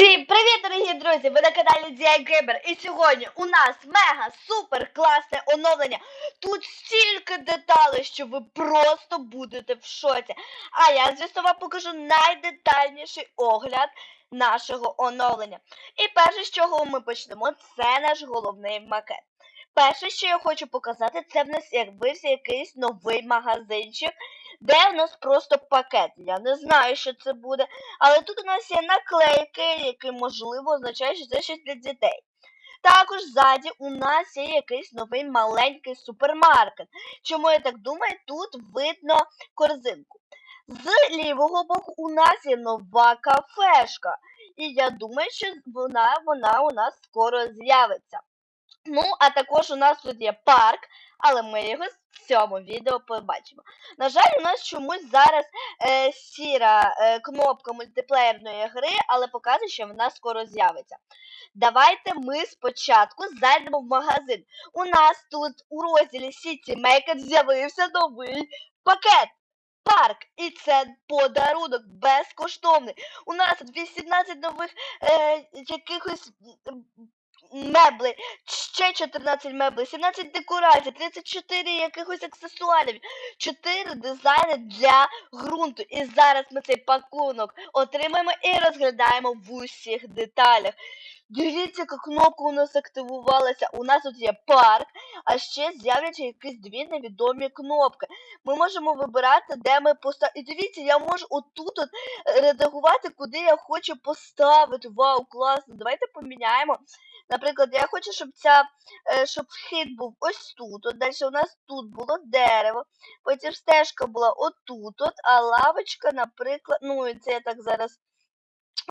Всім привіт, дорогі друзі! Ви на каналі Gamer і сьогодні у нас мега супер класне оновлення. Тут стільки деталей, що ви просто будете в шоці. А я, звісно, вам покажу найдетальніший огляд нашого оновлення. І перше, з чого ми почнемо, це наш головний макет. Перше, що я хочу показати, це в нас якби якийсь новий магазинчик, де в нас просто пакет. Я не знаю, що це буде. Але тут у нас є наклейки, які, можливо, означають, що це щось для дітей. Також ззаді у нас є якийсь новий маленький супермаркет. Чому я так думаю, тут видно корзинку. З лівого боку у нас є нова кафешка. І я думаю, що вона, вона у нас скоро з'явиться. Ну, а також у нас тут є парк, але ми його в цьому відео побачимо. На жаль, у нас чомусь зараз е, сіра е, кнопка мультиплеєрної гри, але показує, що вона скоро з'явиться. Давайте ми спочатку зайдемо в магазин. У нас тут у розділі City Market з'явився новий пакет. Парк, і це подарунок безкоштовний. У нас тут 18 нових е, якихось м, меблей, ще 14 меблей, 17 декорацій, 34 якихось аксесуарів, 4 дизайни для ґрунту. І зараз ми цей пакунок отримаємо і розглядаємо в усіх деталях. Дивіться, яка кнопка у нас активувалася. У нас тут є парк, а ще з'являться якісь дві невідомі кнопки. Ми можемо вибирати, де ми поставимо. І дивіться, я можу отут от редагувати, куди я хочу поставити. Вау, класно! Давайте поміняємо. Наприклад, я хочу, щоб ця, е, щоб вхід був ось тут. От далі у нас тут було дерево. Потім стежка була отут, от, а лавочка, наприклад, ну і це я так зараз.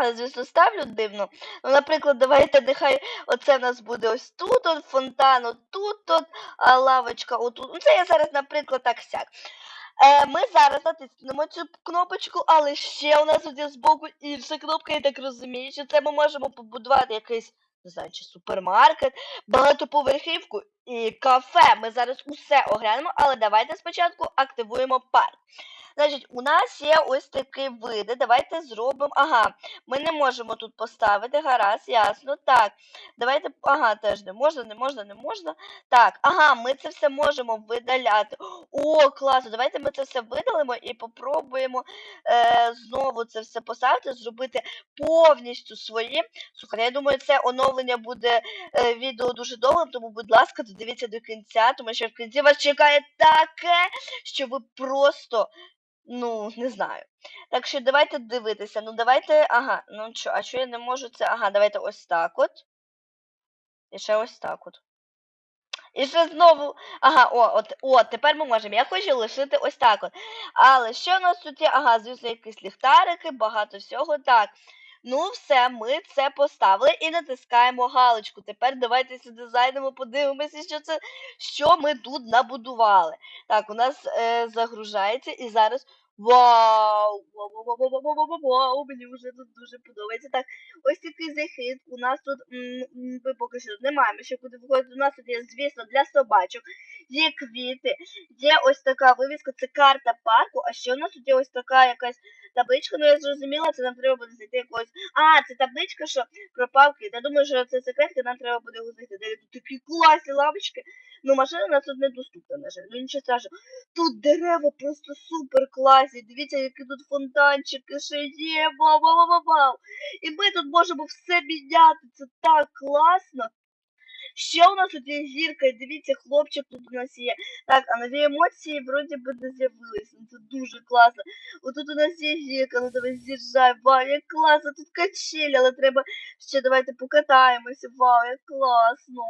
е, Звісно, ставлю дивно. Ну, наприклад, давайте нехай оце в нас буде ось тут, от фонтан, отут, от, а лавочка отут. Ну, це я зараз, наприклад, так сяк. Е, ми зараз натиснемо цю кнопочку, але ще у нас тут є збоку інша кнопка, я так розумію, що це ми можемо побудувати якийсь, не знаю, чи супермаркет, багатоповерхівку і кафе. Ми зараз усе оглянемо, але давайте спочатку активуємо парк. Значить, у нас є ось такі види. Давайте зробимо. Ага, ми не можемо тут поставити. Гаразд, ясно. Так. Давайте. Ага, теж не можна, не можна, не можна. Так, ага, ми це все можемо видаляти. О, класно! Давайте ми це все видалимо і попробуємо е, знову це все поставити, зробити повністю своїм. Слухайте, я думаю, це оновлення буде е, відео дуже довго, тому, будь ласка, додивіться до кінця, тому що в кінці вас чекає таке, що ви просто. Ну, не знаю. Так що давайте дивитися. Ну, давайте. Ага, ну що, а що я не можу це. Ага, давайте ось так от. І ще ось так от. І ще знову. Ага, о, от, о, тепер ми можемо. Я хочу лишити ось так от. Але що у нас тут є? Ага, звісно, якісь ліхтарики, багато всього. Так. Ну, все, ми це поставили і натискаємо галочку. Тепер давайте сюди зайдемо, подивимося, що це, що ми тут набудували. Так, у нас е, загружається і зараз. Вау! Вау, вау, вау, вау, вау, вау, вау, мені вже тут дуже подобається. Так, ось такий захід. У нас тут ми поки що не маємо, що куди виходити. У нас тут є, звісно, для собачок, є квіти, є ось така вивіска, це карта парку, а ще у нас тут є ось така якась табличка, ну я зрозуміла, це нам треба буде знайти якогось. А, це табличка, що пропав квіт. Я думаю, що це секретка, нам треба буде його знайти. Тут такі класні лавочки. Ну, машина у нас тут недоступна, на жаль. Ну нічого страшного. Тут дерева просто супер класні. Дивіться, які тут фонтанчики ще є. Вау, вау, вау, вау. І ми тут можемо все міняти. Це так класно. Ще у нас тут є зірка, дивіться, хлопчик тут у нас є. Так, а нові емоції вроді би не з'явилися. Ну, це дуже класно. Отут у нас є зірка, ну давай з'їжджай. Вау, як класно, тут качелі, але треба ще давайте покатаємося. Вау, як класно.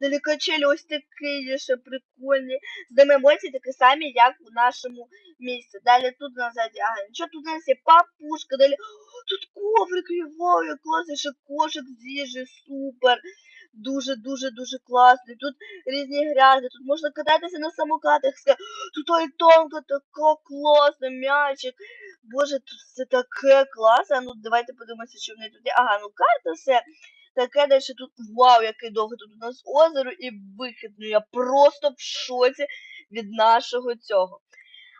Далі качелі ось такі є ще прикольні. З емоції такі самі, як у нашому місці. Далі тут назаді, ага, нічого, тут у нас є папушка, далі. Тут коврик вау, як класно, ще кошик з їжі, супер дуже-дуже дуже класний. Тут різні грязі, тут можна кататися на самокатах. все. Тут айтонка така класна, м'ячик. Боже, тут все таке класне. Ну, давайте подивимося, що в неї тут є. Ага, ну карта все. Таке далі тут. Вау, який довгий тут у нас озеро і вихід. Ну я просто в шоці від нашого цього.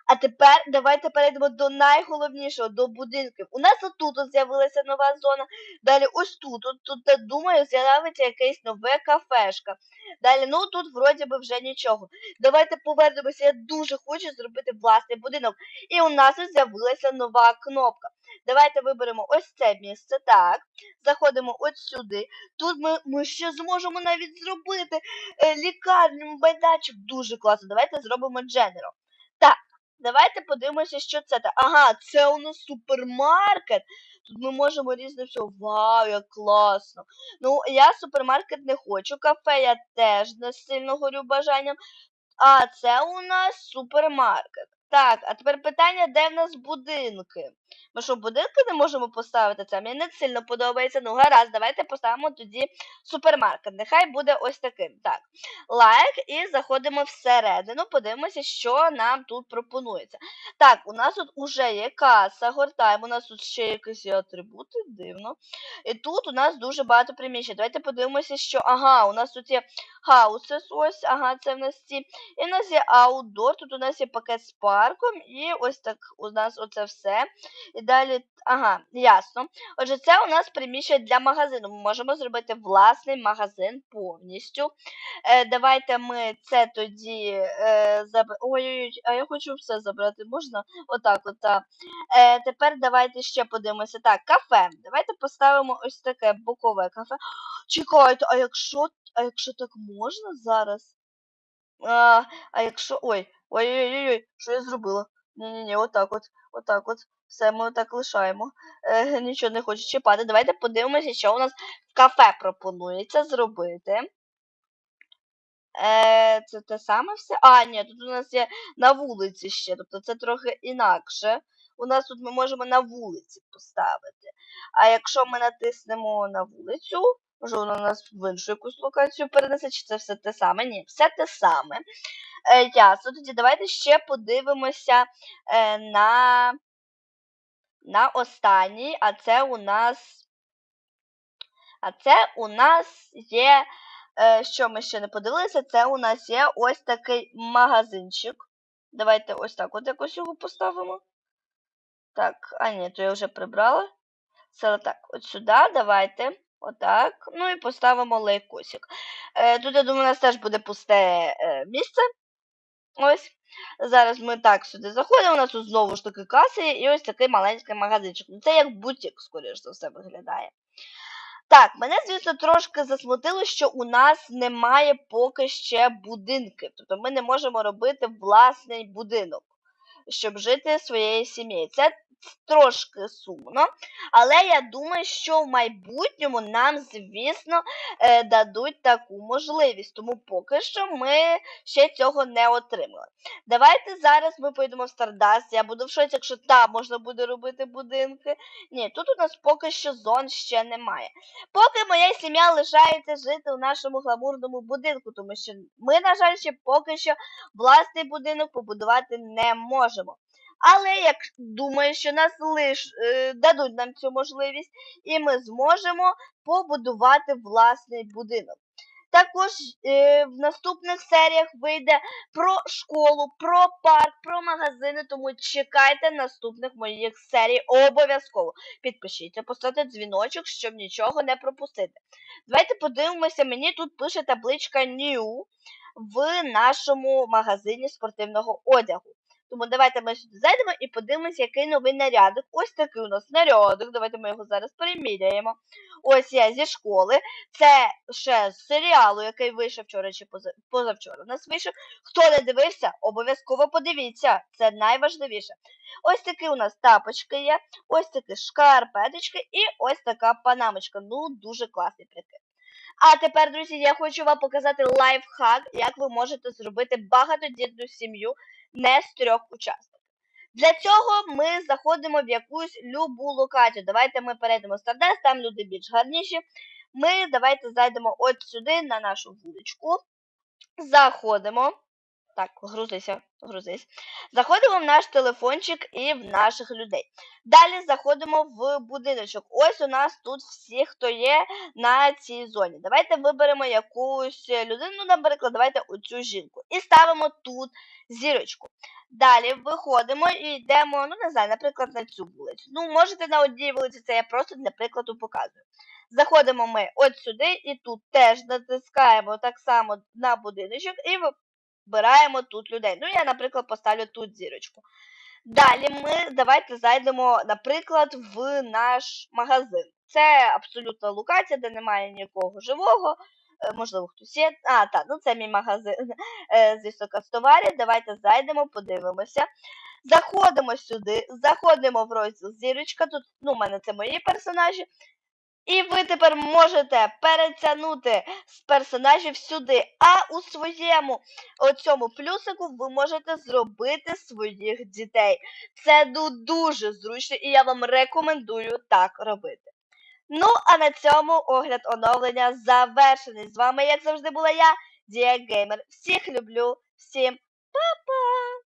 А тепер давайте перейдемо до найголовнішого, до будинків. У нас отут от з'явилася нова зона. Далі ось тут. От, тут, я думаю, з'явиться якесь нове кафешка. Далі, ну тут вроді би вже нічого. Давайте повернемося. Я дуже хочу зробити власний будинок. І у нас ось з'явилася нова кнопка. Давайте виберемо ось це місце. Так. Заходимо от сюди. Тут ми, ми ще зможемо навіть зробити е, лікарню, майданчик. Дуже класно. Давайте зробимо Дженеро. Так. Давайте подивимося, що це. так. Ага, це у нас супермаркет. Тут ми можемо різне все. Вау, як класно. Ну, я супермаркет не хочу. Кафе я теж не сильно горю бажанням. А це у нас супермаркет. Так, а тепер питання, де в нас будинки? Ми що, будинки не можемо поставити? Це мені не сильно подобається. Ну, гаразд, давайте поставимо тоді супермаркет. Нехай буде ось таким. Так, лайк і заходимо всередину. Подивимося, що нам тут пропонується. Так, у нас тут уже є каса, гортаємо. У нас тут ще якісь атрибути, дивно. І тут у нас дуже багато приміщень. Давайте подивимося, що. Ага, у нас тут є хаусес, ось, ага, це в нас ці. І в нас є аутдор, тут у нас є пакет з парком, і ось так у нас оце все. І далі, ага, ясно. Отже, це у нас приміщення для магазину. Ми можемо зробити власний магазин повністю. Е, давайте ми це тоді е, заберемо. Ой-ой-ой, а я хочу все забрати. Можна? Отак, от. Е, тепер давайте ще подивимося. Так, кафе. Давайте поставимо ось таке бокове кафе. Чекайте, а якщо, а якщо так можна зараз? А, а якщо. Ой, ой-ой-ой, що я зробила? Ні-ні-ні, отак от, отак от. Все, ми отак лишаємо. Е, нічого не хочу чіпати. Давайте подивимося, що у нас в кафе пропонується зробити. Е, це те саме все? А, ні, тут у нас є на вулиці ще. Тобто це трохи інакше. У нас тут ми можемо на вулиці поставити. А якщо ми натиснемо на вулицю, може вона нас в іншу якусь локацію перенесе, чи це все те саме? Ні, все те саме. Е, ясно, тоді давайте ще подивимося е, на, на останній, а це у нас. А це у нас є. Е, що ми ще не подивилися, це у нас є ось такий магазинчик. Давайте ось так от якось його поставимо. Так, а ні, то я вже прибрала. Це отак, от сюди, давайте. Отак. Ну і поставимо лайкосик. Е, тут, я думаю, у нас теж буде пусте е, місце. Ось. Зараз ми так сюди заходимо. У нас тут знову ж таки каси і ось такий маленький магазинчик. Ну це як бутік, скоріш за все, виглядає. Так, мене, звісно, трошки засмутило, що у нас немає поки ще будинків. Тобто ми не можемо робити власний будинок, щоб жити своєю сім'єю. Це трошки сумно, але я думаю, що в майбутньому нам, звісно, е, дадуть таку можливість. Тому поки що ми ще цього не отримали. Давайте зараз ми поїдемо в Стардаст. Я буду в шоці, якщо там можна буде робити будинки. Ні, тут у нас поки що зон ще немає. Поки моя сім'я лишається жити у нашому гламурному будинку, тому що ми, на жаль, ще поки що власний будинок побудувати не можемо. Але як думаю, що нас лиш е, дадуть нам цю можливість, і ми зможемо побудувати власний будинок. Також е, в наступних серіях вийде про школу, про парк, про магазини, тому чекайте наступних моїх серій обов'язково. Підпишіться, поставте дзвіночок, щоб нічого не пропустити. Давайте подивимося, мені тут пише табличка New в нашому магазині спортивного одягу. Тому давайте ми сюди зайдемо і подивимося, який новий нарядик. Ось такий у нас нарядик. Давайте ми його зараз переміряємо. Ось я зі школи. Це ще з серіалу, який вийшов вчора чи поза... позавчора. У нас вийшов. Хто не дивився, обов'язково подивіться. Це найважливіше. Ось такі у нас тапочки є, ось такі шкарпеточки і ось така панамочка. Ну, дуже класний прикид. А тепер, друзі, я хочу вам показати лайфхак, як ви можете зробити багатодітну сім'ю не з трьох учасників. Для цього ми заходимо в якусь любу локацію. Давайте ми перейдемо в Стардаст, там люди більш гарніші. Ми давайте зайдемо от сюди, на нашу вуличку. Заходимо. Так, грузися, грузись. Заходимо в наш телефончик і в наших людей. Далі заходимо в будиночок. Ось у нас тут всі, хто є на цій зоні. Давайте виберемо якусь людину, ну, наприклад, давайте оцю жінку. І ставимо тут зірочку. Далі виходимо і йдемо, ну не знаю, наприклад, на цю вулицю. Ну, можете на одній вулиці, це я просто для прикладу показую. Заходимо ми от сюди і тут теж натискаємо так само на будиночок і вибираємо тут людей. Ну, я, наприклад, поставлю тут зірочку. Далі ми давайте зайдемо, наприклад, в наш магазин. Це абсолютна локація, де немає нікого живого. Е, Можливо, хтось є. А, так, ну це мій магазин е, звісно, канцтоварів. Давайте зайдемо, подивимося. Заходимо сюди, заходимо в розділ зірочка. Тут, ну, у мене це мої персонажі. І ви тепер можете перетягнути з персонажів сюди. А у своєму оцьому плюсику ви можете зробити своїх дітей. Це дуже зручно і я вам рекомендую так робити. Ну, а на цьому огляд оновлення завершений. З вами, як завжди, була я, Дія Геймер. Всіх люблю, всім па-па!